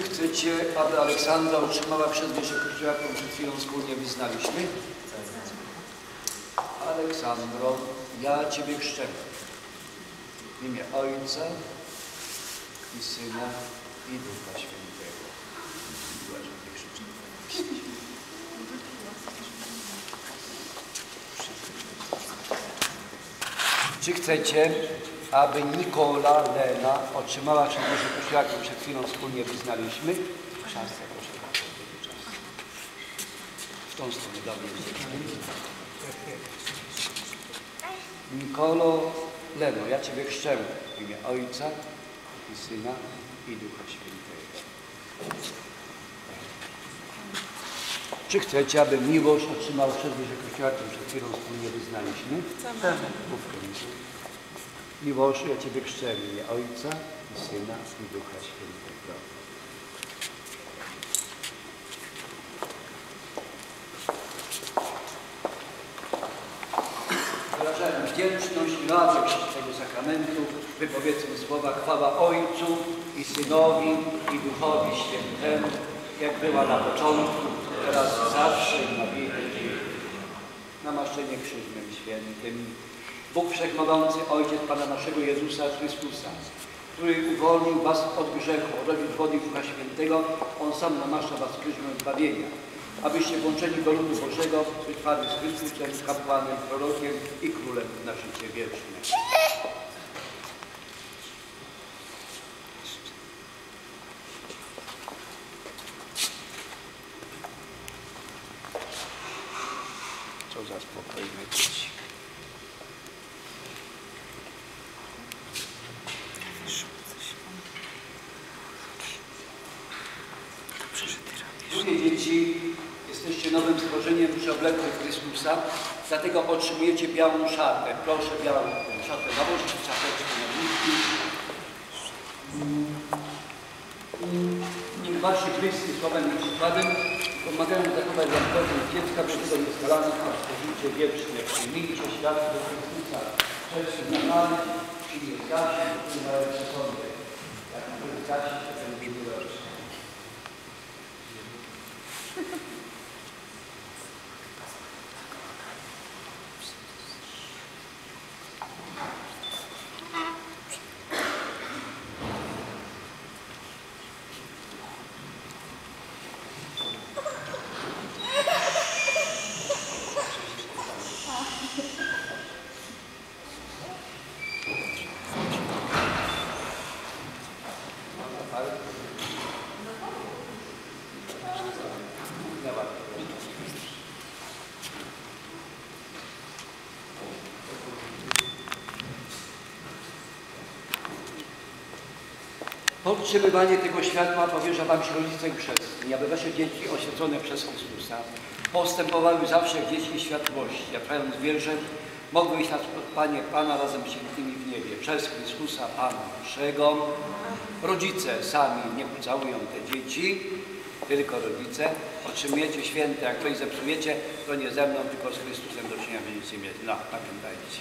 Czy chcecie, aby Aleksandra otrzymała przezwieszcze Kościoła, którą przed chwilą wspólnie wyznaliśmy? Aleksandro, ja Ciebie chrzczę. W imię Ojca i Syna i Ducha Świętego. Czy chcecie, aby Nikola Lena otrzymała przezwieszcze Kościoła, którą przed chwilą wspólnie wyznaliśmy? Chrzastę, proszę bardzo. W tą stronę dobrze Nikolo Leno, ja Ciebie chrzczę w imię Ojca i Syna i Ducha Świętego. Czy chcecie, aby miłość otrzymał przezwyż Kościoła, którą przed chwilą wspólnie wyznaliśmy? Chcemy. Miłość, ja Ciebie chrzczę w imię Ojca i Syna i Ducha Świętego. Wyrażając wdzięczność i radość tego sakramentu, wypowiedzmy słowa chwała Ojcu i Synowi i Duchowi Świętemu, jak była na początku, teraz zawsze i na wieki. Namaszczenie krzyżem świętym. Bóg Wszechmogący, Ojciec Pana naszego Jezusa Chrystusa, który uwolnił was od grzechu, z wody Ducha Świętego, On sam namaszcza was krzyżem zbawienia, abyście włączeni do ludu Bożego wytrwali z Chrystusem, kapłanem, prorokiem i królem na życie. Co za spokojne dzieci. Drugie dzieci, jesteście nowym stworzeniem przeoblekłym Chrystusa, dlatego otrzymujecie białą szatę. Proszę białą szatę nałożyć, czapeczkę na bliski. Niech Wasi bliscy słowem i przykładem pomagają zachować zamknięcie dziecka przed swoim skalanym, a życie wieczne. Przyjmijcie światło do Chrystusa. Przez znamany i nie zgasi, który Podtrzymywanie tego światła powierza Wam się rodzice i chrzestni, aby Wasze dzieci oświecone przez Chrystusa postępowały zawsze w dzieci światłości, a trwając wierze mogły iść na spotkanie Pana razem z świętymi w niebie. Przez Chrystusa Pana naszego. Rodzice sami nie ucałują te dzieci, tylko rodzice. Otrzymujecie święte, jak ktoś zepsujecie, to nie ze mną, tylko z Chrystusem do czynienia będziecie mieli. No, pamiętajcie.